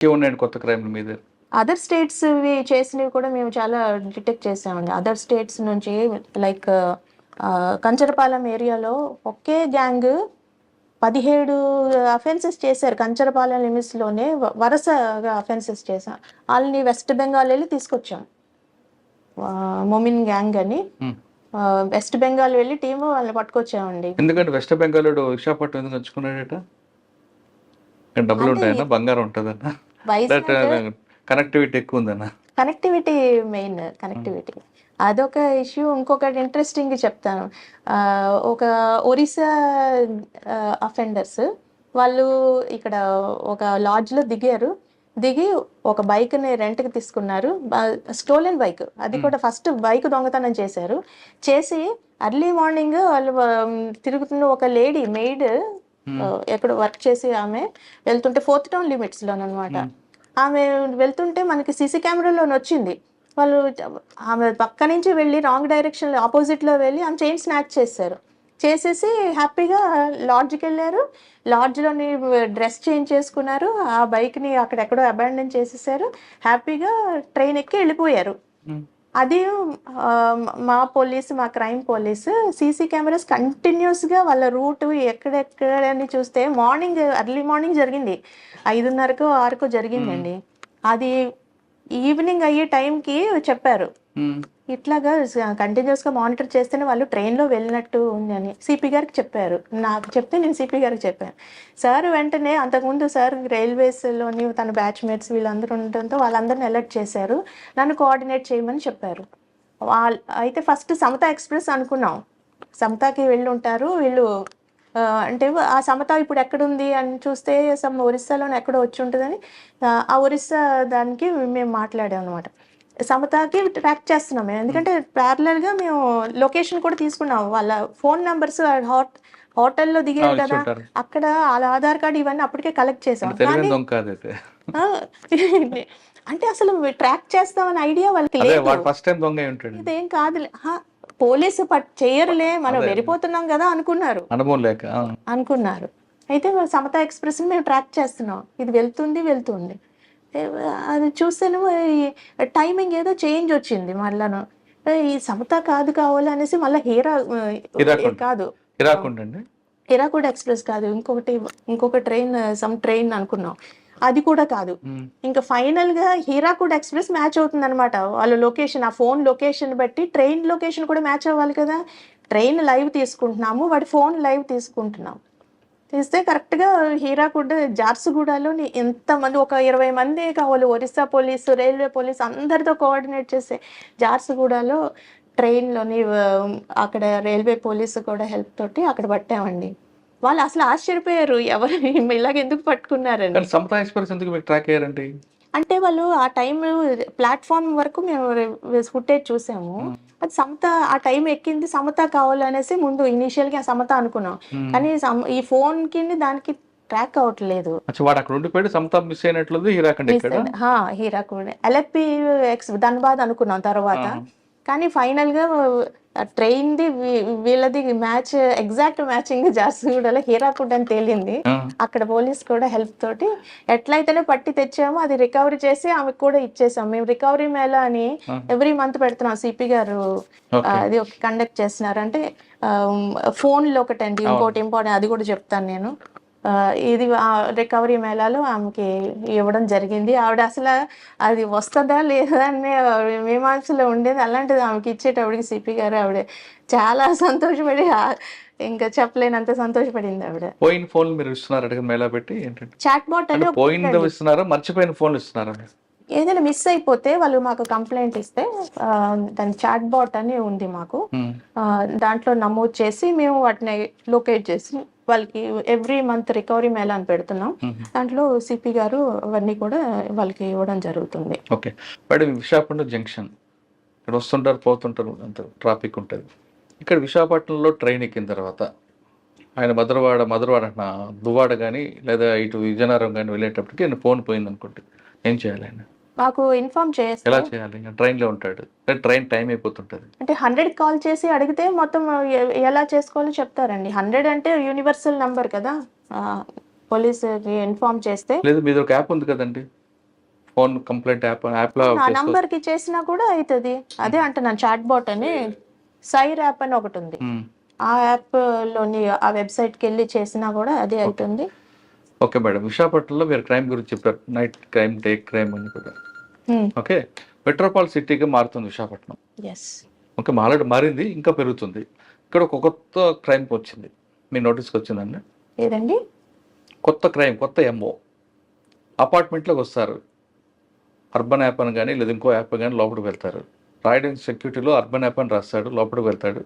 ఇంకేమున్నాయండి కొత్త క్రైమ్ మీద. Other states చేసినవి కూడా మేము చాలా డిటెక్ట్ చేసామండి. అదర్ స్టేట్స్ నుంచి లైక్ కంచరపాలెం ఏరియాలో ఒకే గ్యాంగ్ పదిహేడు అఫెన్సెస్ చేశారు. కంచరపాలెం లిమిట్స్లోనే వరుసగా అఫెన్సెస్ చేశాం. వాళ్ళని వెస్ట్ బెంగాల్ వెళ్ళి తీసుకొచ్చాం. మొమిన్ గ్యాంగ్ అని. వెస్ట్ బెంగాల్ వెళ్ళి టీము వాళ్ళని పట్టుకొచ్చామండి. ఎందుకంటే వెస్ట్ బెంగాల్ విశాఖపట్నం ఎందుకు ఎంచుకున్నాడట డబ్బులు ఉంటాయన్నా బంగారం ఉంటుందన్నా. కనెక్టివిటీ ఎక్కువ ఉందన్నా కనెక్టివిటీ మెయిన్ కనెక్టివిటీ అదొక ఇష్యూ ఇంకొకటి ఇంట్రెస్టింగ్ చెప్తాను. ఆ, ఒక ఒరిస్సా అఫెండర్స్ వాళ్ళు ఇక్కడ ఒక లాడ్జ్లో దిగారు. దిగి ఒక బైక్ని రెంట్కి తీసుకున్నారు. స్టోలెన్ బైక్ అది కూడా ఫస్ట్ బైక్ దొంగతనం చేశారు. చేసి అర్లీ మార్నింగ్ వాళ్ళు తిరుగుతున్న ఒక లేడీ మెయిడ్ ఎక్కడ వర్క్ చేసి ఆమె వెళ్తుంటే ఫోర్త్ టౌన్ లిమిట్స్లోనమాట ఆమె వెళ్తుంటే మనకి సీసీ కెమెరాలో వచ్చింది. వాళ్ళు ఆమె పక్క నుంచి వెళ్ళి రాంగ్ డైరెక్షన్లో ఆపోజిట్లో వెళ్ళి ఆమె చైన్ స్నాచ్ చేశారు. చేసేసి హ్యాపీగా లాడ్జ్కి వెళ్ళారు. లాడ్జ్లోని డ్రెస్ చేంజ్ చేసుకున్నారు. ఆ బైక్ని అక్కడెక్కడో అబాండన్ చేసేసారు. హ్యాపీగా ట్రైన్ ఎక్కి వెళ్ళిపోయారు. Hmm. అది మా పోలీస్ మా క్రైమ్ పోలీస్ సీసీ కెమెరాస్ కంటిన్యూస్గా వాళ్ళ రూట్ ఎక్కడెక్కడని చూస్తే మార్నింగ్ ఎర్లీ మార్నింగ్ జరిగింది. ఐదున్నరకు ఆరుకు జరిగిందండి. అది ఈవినింగ్ అయ్యే టైంకి చెప్పారు. ఇట్లాగా కంటిన్యూస్గా మానిటర్ చేస్తేనే వాళ్ళు ట్రైన్లో వెళ్ళినట్టు ఉంది అని సిపి గారికి చెప్పారు. నాకు చెప్తే నేను సిపి గారికి చెప్పాను. సార్ వెంటనే అంతకుముందు సార్ రైల్వేస్లోని తన బ్యాచ్మేట్స్ వీళ్ళందరూ ఉండటంతో వాళ్ళందరిని అలర్ట్ చేశారు. నన్ను కోఆర్డినేట్ చేయమని చెప్పారు. వాళ్ళ అయితే ఫస్ట్ సమత ఎక్స్ప్రెస్ అనుకున్నాం. సమతాకి వెళ్ళి ఉంటారు. వీళ్ళు అంటే ఆ సమత ఇప్పుడు ఎక్కడుంది అని చూస్తే సమ్ ఒరిస్సాలోనే ఎక్కడో వచ్చి ఉంటుందని ఆ ఒరిస్సా దానికి మేము మాట్లాడాం అనమాట సమతాకి ట్రాక్ చేస్తున్నాం మేము ఎందుకంటే ప్యారలల్గా మేము లొకేషన్ కూడా తీసుకున్నాం వాళ్ళ ఫోన్ నెంబర్స్ హాట్ హోటల్లో దిగారు కదా ఉంటారు. అక్కడ వాళ్ళ ఆధార్ కార్డు ఇవన్నీ అప్పటికే కలెక్ట్ చేసాం. అంటే అసలు ట్రాక్ చేస్తామని ఐడియా వాళ్ళకి లేదు. ఇదేం కాదులే. హా, పోలీసు పట్ చేయరులే మనం. వెళ్ళిపోతున్నాం కదా అనుకున్నారు. అనుభవం లేక. అనుకున్నారు. అయితే సమతా ఎక్స్ప్రెస్ మేము ట్రాక్ చేస్తున్నాం. ఇది వెళ్తుంది వెళ్తుంది. అది చూస్తేనేమో ఈ టైమింగ్ ఏదో చేంజ్ వచ్చింది మళ్ళాను. ఈ సమత కాదు కావాలి అనేసి మళ్ళీ హీరా. కాదు. హీరాకుడ్ ఎక్స్ప్రెస్ కాదు ఇంకొకటి ఇంకొక ట్రైన్ సమ్ ట్రైన్ అనుకున్నాం. అది కూడా కాదు. ఇంకా ఫైనల్గా హీరాకుడ్ ఎక్స్ప్రెస్ మ్యాచ్ అవుతుంది అనమాట వాళ్ళ లొకేషన్ ఆ ఫోన్ లొకేషన్ బట్టి ట్రైన్ లొకేషన్ కూడా మ్యాచ్ అవ్వాలి కదా. ట్రైన్ లైవ్ తీసుకుంటున్నాము వాడి ఫోన్ లైవ్ తీసుకుంటున్నాం. తీస్తే కరెక్ట్గా హీరాకుడ్ జార్సుగూడలో ఎంతమంది ఒక ఇరవై మంది కావాలి. ఒరిస్సా పోలీసు రైల్వే పోలీస్ అందరితో కోఆర్డినేట్ చేసే జార్సుగూడలో ట్రైన్లోని అక్కడ రైల్వే పోలీసు కూడా హెల్ప్ తోటి అక్కడ పట్టామండి. వాళ్ళు అసలు ఆశ్చర్యపోయారు. ఎవరు ఇలాగ ఎందుకు పట్టుకున్నారండి కానీ ఎక్స్ప్రెస్ ఎందుకు ట్రాక్ అయ్యారండి? అంటే వాళ్ళు ఆ టైం ప్లాట్ఫామ్ వరకు మేము ఫుటేజ్ చూసాము. అది సమత ఆ టైం ఎక్కింది సమత కావాలనేసి ముందు ఇనీషియల్గా సమత అనుకున్నాం. కానీ ఈ ఫోన్కి దానికి ట్రాక్ అవ్వట్లేదు. అచ్చా వాడు అక్కడ ఉండిపోయి సమతా మిస్ అయినట్లుంది హీరాకండి ఇక్కడ హా, హీరా కూడా ఎల్ఎఫ్పి ఎక్స్ ధన్బాద్ అనుకున్నాం తర్వాత. కానీ ఫైనల్గా ట్రైన్ ది వీ- వీళ్ళది మ్యాచ్ ఎగ్జాక్ట్ మ్యాచింగ్ జార్సిగూడలో హీరాకుడ్ అని తేలింది. అక్కడ పోలీస్ కూడా హెల్ప్ తోటి ఎట్లయితేనే పట్టి తెచ్చామో అది రికవరీ చేసి ఆమెకు కూడా ఇచ్చేసాం. మేము రికవరీ మేళా అని. ఎవ్రీ మంత్ పెడుతున్నాం. సిపి గారు అది కండక్ట్ చేస్తున్నారు అంటే ఫోన్లో ఒకటండి ఇంకోటి ఇంపార్టెంట్ అది కూడా చెప్తాను నేను. ఇది రికవరీ మేళాలో ఆమెకి ఇవ్వడం జరిగింది. ఆవిడ అసలు అది వస్తుందా లేదా అనే మీమాంసలో ఉండేది. అలాంటిది ఆమెకి ఇచ్చేటప్పటికి సిపి గారు ఆవిడ చాలా సంతోషపడి ఇంకా చెప్పలేనంత సంతోషపడింది ఆవిడ. పోయిన ఫోన్లు మీరు ఇస్తున్నారు? అడిగిన మేళా పెట్టి ఏంటంటే చాట్ బాట్ అని ఉందండి. ఇస్తున్నారా? మర్చిపోయిన ఫోన్లు ఇస్తున్నారా? ఏదైనా మిస్ అయిపోతే వాళ్ళు మాకు కంప్లైంట్ ఇస్తే దాని చాట్ బాట్ అని ఉంది మాకు. దాంట్లో నమోదు చేసి మేము వాటిని లొకేట్ చేసి వాళ్ళకి ఎవ్రీ మంత్ రికవరీ మేళా అని పెడుతున్నాం. దాంట్లో సిపి గారు అవన్నీ కూడా వాళ్ళకి ఇవ్వడం జరుగుతుంది. ఓకే. మేడం విశాఖపట్నం జంక్షన్ ఇక్కడ వస్తుంటారు పోతుంటారు అంత ట్రాఫిక్ ఉంటుంది. ఇక్కడ విశాఖపట్నంలో ట్రైన్ ఎక్కిన తర్వాత ఆయన మధురవాడ మధురవాడ అంటున్నా దువ్వాడ కానీ లేదా ఇటు విజయనగరం కానీ వెళ్ళేటప్పటికి ఆయన ఫోన్ పోయింది అనుకోండి ఏం చేయాలి ఆయన? మాకు ఇన్ఫార్మ్ చేస్తే ఎలా చేయాలి? ఇంకా ట్రైన్లో ఉంటాడు. ట్రైన్ టైం అయిపోతుంటుంది. అంటే హండ్రెడ్ కాల్ చేసి అడిగితే మొత్తం ఎలా చేసుకోవాలో చెప్తారండి. హండ్రెడ్ అంటే యూనివర్సల్ నంబర్ కదా? పోలీస్ ఇన్ఫార్మ్ చేస్తే. లేదు మీద ఒక యాప్ ఉంది కదండి. ఫోన్ కంప్లైంట్ యాప్ యాప్లో నా నంబర్కి చేసినా కూడా అవుతుంది అదే అంటున్నాను చాట్ బాట్ అని. సైర్. యాప్ అని ఒకటి ఉంది. ఆ యాప్లోని ఆ వెబ్సైట్కి వెళ్ళి చేసినా కూడా అదే అవుతుంది. Okay madam. విశాఖపట్నంలో మీరు క్రైమ్ గురించి చెప్పారు. నైట్ క్రైమ్ డే క్రైమ్ అని కూడా. ఓకే. మెట్రోపాల్ సిటీగా మారుతుంది విశాఖపట్నం. ఓకే ఆల్రెడీ మారింది ఇంకా పెరుగుతుంది. ఇక్కడ ఒక కొత్త క్రైమ్ వచ్చింది. మీ నోటీస్కి వచ్చిందండి? ఏదండి? కొత్త క్రైమ్ కొత్త ఎంఓ అపార్ట్మెంట్లోకి వస్తారు. అర్బన్ యాప్ అని కానీ లేదా ఇంకో యాప్ కానీ లోపలికి వెళ్తారు. రాయడానికి సెక్యూరిటీలో అర్బన్ యాప్ అని రాస్తాడు లోపలికి వెళ్తాడు.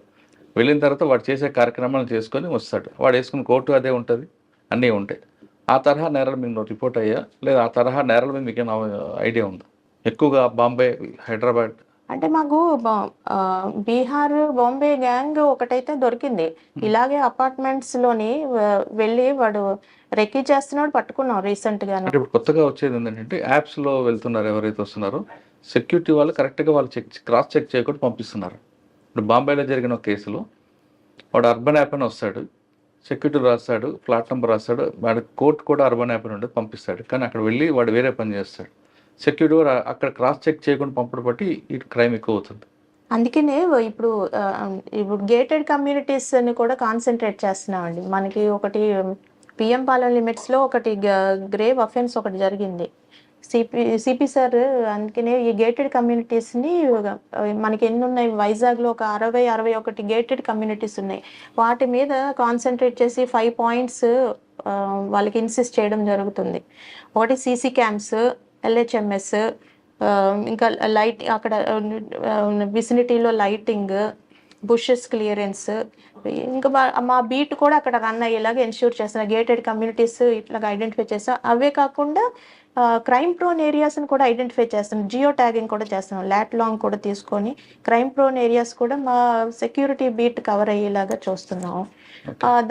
వెళ్ళిన తర్వాత వాడు చేసే కార్యక్రమాలు చేసుకొని వస్తాడు. వాడు వేసుకున్న కోర్టు అదే ఉంటుంది అన్నీ ఉంటాయి. ఆ తరహా నేరాలు మీకు రిపోర్ట్ అయ్యా? లేదా ఆ తరహా నేరాల మీద మీకు ఐడియా ఉందా? ఎక్కువగా బాంబే హైదరాబాద్? అంటే మాకు బీహార్ బాంబే గ్యాంగ్ ఒకటైతే దొరికింది. ఇలాగే అపార్ట్మెంట్స్లోని వెళ్ళి వాడు రెక్కీ చేస్తున్నాడు పట్టుకున్నాం రీసెంట్ అంటే ఇప్పుడు కొత్తగా వచ్చేది ఏంటంటే యాప్స్లో వెళ్తున్నారు ఎవరైతే వస్తున్నారో సెక్యూరిటీ వాళ్ళు కరెక్ట్గా వాళ్ళు చెక్ క్రాస్ చెక్ చేయకుండా పంపిస్తున్నారు. ఇప్పుడు బాంబేలో జరిగిన ఒక కేసులో వాడు అర్బన్ యాప్ అని వస్తాడు. సెక్యూరిటీ రాస్తాడు ఫ్లాట్ నెంబర్ రాస్తాడు వాడి కోర్టు కూడా అర్బన్ యాప్ నుండి పంపిస్తాడు. కానీ అక్కడ వెళ్ళి వాడు వేరే పని చేస్తాడు. సెక్యూరిటీ కూడా అక్కడ క్రాస్ చెక్ చేయకుండా పంపడం బట్టి ఈ క్రైమ్ ఎక్కువ అవుతుంది అందుకనే ఇప్పుడు ఇప్పుడు గేటెడ్ కమ్యూనిటీస్ అని కూడా కాన్సన్ట్రేట్ చేస్తున్నామండి. మనకి ఒకటి పిఎం పాలెం లిమిట్స్లో ఒకటి గ్రేవ్ అఫెన్స్ ఒకటి జరిగింది. సిపి సిపి సార్ అందుకనే ఈ గేటెడ్ కమ్యూనిటీస్ని మనకి ఎన్ని ఉన్నాయి వైజాగ్లో ఒక అరవై అరవై ఒకటి గేటెడ్ కమ్యూనిటీస్ ఉన్నాయి. వాటి మీద కాన్సన్ట్రేట్ చేసి ఫైవ్ పాయింట్స్ వాళ్ళకి ఇన్సిస్ట్ చేయడం జరుగుతుంది. ఒకటి సీసీ క్యామ్స్ ఎల్హెచ్ఎంఎస్ ఇంకా లైట్ అక్కడ విసినిటీలో లైటింగ్ బుషెస్ క్లియరెన్స్ ఇంకా మా మా బీట్ కూడా అక్కడ రన్ అయ్యేలాగా ఎన్ష్యూర్ చేస్తున్నా. గేటెడ్ కమ్యూనిటీస్ ఇట్లాగా ఐడెంటిఫై చేస్తా. అవే కాకుండా క్రైమ్ ప్రోన్ ఏరియాస్ని కూడా ఐడెంటిఫై చేస్తున్నాం. జియో ట్యాగింగ్ కూడా చేస్తున్నాం. లాట్ లాంగ్ కూడా తీసుకొని క్రైమ్ ప్రోన్ ఏరియాస్ కూడా మా సెక్యూరిటీ బీట్ కవర్ అయ్యేలాగా చూస్తున్నాం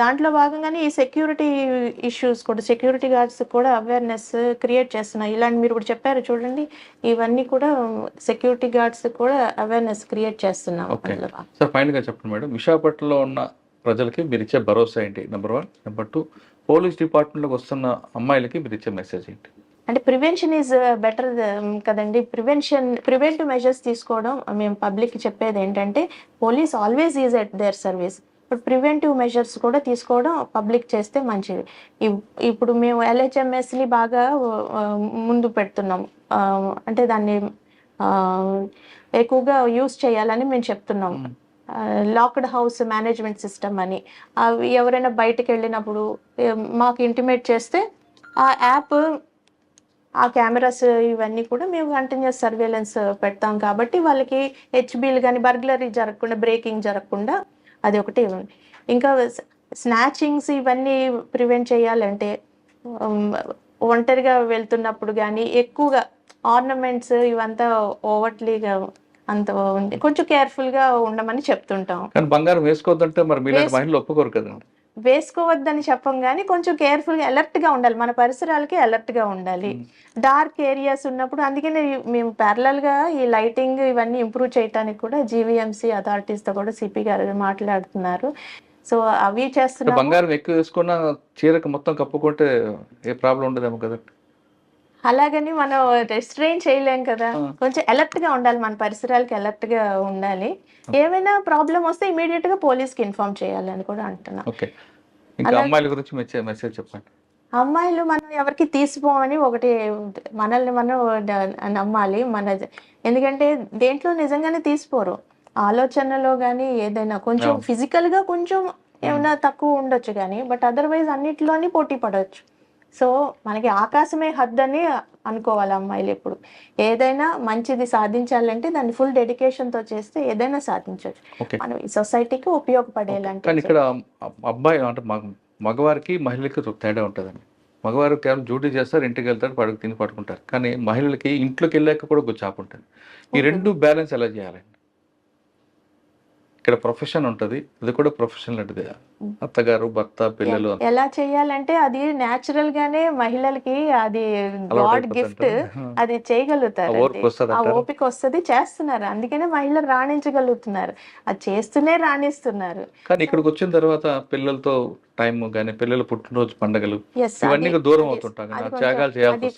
దాంట్లో భాగంగానే ఈ సెక్యూరిటీ ఇష్యూస్ కూడా సెక్యూరిటీ గార్డ్స్ కూడా అవేర్నెస్ క్రియేట్ చేస్తున్నాయి ఇలాంటి మీరు ఇప్పుడు చెప్పారు చూడండి. ఇవన్నీ కూడా సెక్యూరిటీ గార్డ్స్ కూడా అవేర్నెస్ క్రియేట్ చేస్తున్నాం. సార్ ఫైనల్గా చెప్పండి మేడం. విశాఖపట్నంలో ఉన్న ప్రజలకి మీరు ఇచ్చే భరోసా ఏంటి? Number one number two police డిపార్ట్మెంట్లోకి వస్తున్న అమ్మాయిలకి మీరు ఇచ్చే మెసేజ్ ఏంటి? అంటే ప్రివెన్షన్ ఈజ్ బెటర్ కదండి. ప్రివెన్షన్ ప్రివెంటివ్ మెజర్స్ తీసుకోవడం మేము పబ్లిక్ చెప్పేది ఏంటంటే police always is at their service. But preventive measures కూడా తీసుకోవడం పబ్లిక్ చేస్తే మంచిది. ఇప్- ఇప్పుడు మేము ఎల్హెచ్ఎంఎస్ని బాగా ముందు పెడుతున్నాం. అంటే దాన్ని ఎక్కువగా యూస్ చేయాలని మేము చెప్తున్నాం. లాక్డ్ హౌస్ మేనేజ్మెంట్ సిస్టమ్ అని. అవి ఎవరైనా బయటకు వెళ్ళినప్పుడు మాకు ఇంటిమేట్ చేస్తే ఆ యాప్ ఆ కెమెరాస్ ఇవన్నీ కూడా మేము కంటిన్యూస్ సర్వేలెన్స్ పెడతాం కాబట్టి వాళ్ళకి హెచ్బీలు కానీ బర్గ్లరీ జరగకుండా బ్రేకింగ్ జరగకుండా అది ఒకటి ఇంకా స్నాచింగ్స్ ఇవన్నీ ప్రివెంట్ చేయాలంటే ఒంటరిగా వెళ్తున్నప్పుడు కానీ ఎక్కువగా ఆర్నమెంట్స్ ఇవంతా ఓవర్లీగా అంత ఉంది కొంచెం కేర్ఫుల్గా ఉండమని చెప్తుంటాం. కానీ బంగారం వేసుకోవద్దంటే మరి మీలాంటి వేస్- మహిళలు ఒప్పుకోరు కదండి వేసుకోవద్దని చెప్పం కానీ కొంచెం కేర్ఫుల్గా అలర్ట్గా ఉండాలి. మన పరిసరాలకి అలర్ట్గా ఉండాలి. డార్క్ ఏరియాస్ ఉన్నప్పుడు అందుకనే మేము parallel గా ఈ లైటింగ్ ఇవన్నీ ఇంప్రూవ్ చేయడానికి కూడా జీవీఎంసీ తో కూడా సిపి గారు మాట్లాడుతున్నారు. సో అవి అంటే చేస్తున్నాము. బంగారం ఎక్కువ వేసుకున్న చీరకు మొత్తం కప్పుకుంటే ఏ ప్రాబ్లం ఉండదేమో కదండి అలాగని మనం రెస్ట్రైన్ చేయలేం కదా. కొంచెం అలర్ట్గా ఉండాలి మన పరిసరాలకి అలర్ట్గా ఉండాలి. ఏమైనా ప్రాబ్లం వస్తే ఇమీడియట్గా పోలీస్కి ఇన్ఫార్మ్ చేయాలి అని కూడా అంటున్నా. ఇంకా అమ్మాయిల గురించి మెసేజ్ చెప్పండి. అమ్మాయిలు మనం ఎవరికి తీసిపోమని ఒకటి మనల్ని మనం నమ్మాలి. మన ఎందుకంటే దేంట్లో నిజంగానే తీసిపోరు. ఆలోచనలో కానీ ఏదైనా కొంచెం physical గా కొంచెం ఏమైనా తక్కువ ఉండొచ్చు కానీ బట్ అదర్వైజ్ అన్నిటిలోని పోటీ పడవచ్చు సో మనకి ఆకాశమే హద్దని అనుకోవాలి అమ్మాయిలు ఎప్పుడు. ఏదైనా మంచిది సాధించాలంటే దాన్ని ఫుల్తో చేస్తే ఏదైనా సాధించవచ్చు మనం ఈ సొసైటీకి ఉపయోగపడేలాంటి కానీ ఇక్కడ అబ్- అబ్బాయి అంటే మగ- మగవారికి మహిళకి ఒక తేడా ఉంటుందండి. మగవారు కేవలం డ్యూటీ చేస్తారు ఇంటికి వెళ్తారు పడుకు తిని పడుకుంటారు. కానీ మహిళలకి ఇంట్లోకి వెళ్ళాక కూడా ఒక జాబ్ ఉంటుంది. ఈ రెండు బ్యాలెన్స్ ఎలా చేయాలండి? ఇక్కడ ప్రొఫెషన్ ఉంటుంది. అది కూడా ప్రొఫెషన్ లాంటిది అత్తగారు భర్త పిల్లలు. ఎలా చేయాలంటే అది న్యాచురల్ గానే మహిళలకి అది గాడ్ గిఫ్ట్? అది చేయగలుగుతారు ఆ? ఓపిక వస్తుంది చేస్తున్నారు. అందుకనే మహిళలు రాణించగలుగుతున్నారు. అది చేస్తూనే రాణిస్తున్నారు. కానీ ఇక్కడికి వచ్చిన తర్వాత పిల్లలతో టైం కానీ పిల్లల పుట్టినరోజు పండగలు ఇవన్నీ దూరం అవుతుంటాం త్యాగాలు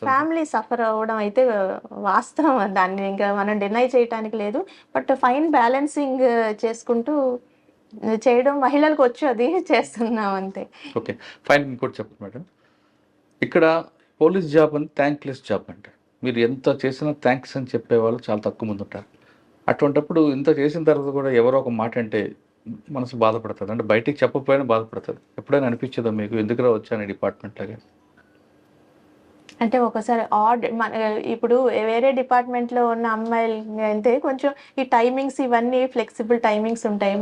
ఫ్యామిలీ సఫర్ అవ్వడం అయితే వాస్తవం దాన్ని ఇంకా మనం డినై చేయటానికి లేదు. బట్ ఫైన్ బ్యాలెన్సింగ్ చేసుకుంటూ చేయడం మహిళలకు వచ్చు అది చేస్తున్నాం అంతే. ఓకే ఫైన్ ఇంకోటి చెప్పండి మేడం. ఇక్కడ పోలీస్ జాబ్ అని థ్యాంక్లెస్ జాబ్ అంటే. మీరు ఎంత చేసినా థ్యాంక్స్ అని చెప్పేవాళ్ళు చాలా తక్కువ మంది ఉంటారు. అటువంటప్పుడు ఇంత చేసిన తర్వాత కూడా ఎవరో ఒక మాట అంటే మనసు బాధపడుతుంది. అంటే బయటికి చెప్పకపోయినా బాధపడుతుంది. ఎప్పుడైనా అనిపించదా మీకు? ఎందుకురా వచ్చాను ఈ డిపార్ట్మెంట్ లాగా? అంటే ఒకసారి ఆడ్ మన ఇప్పుడు వేరే డిపార్ట్మెంట్లో ఉన్న అమ్మాయిలు అయితే కొంచెం ఈ టైమింగ్స్ ఇవన్నీ ఫ్లెక్సిబుల్ టైమింగ్స్ ఉంటాయి.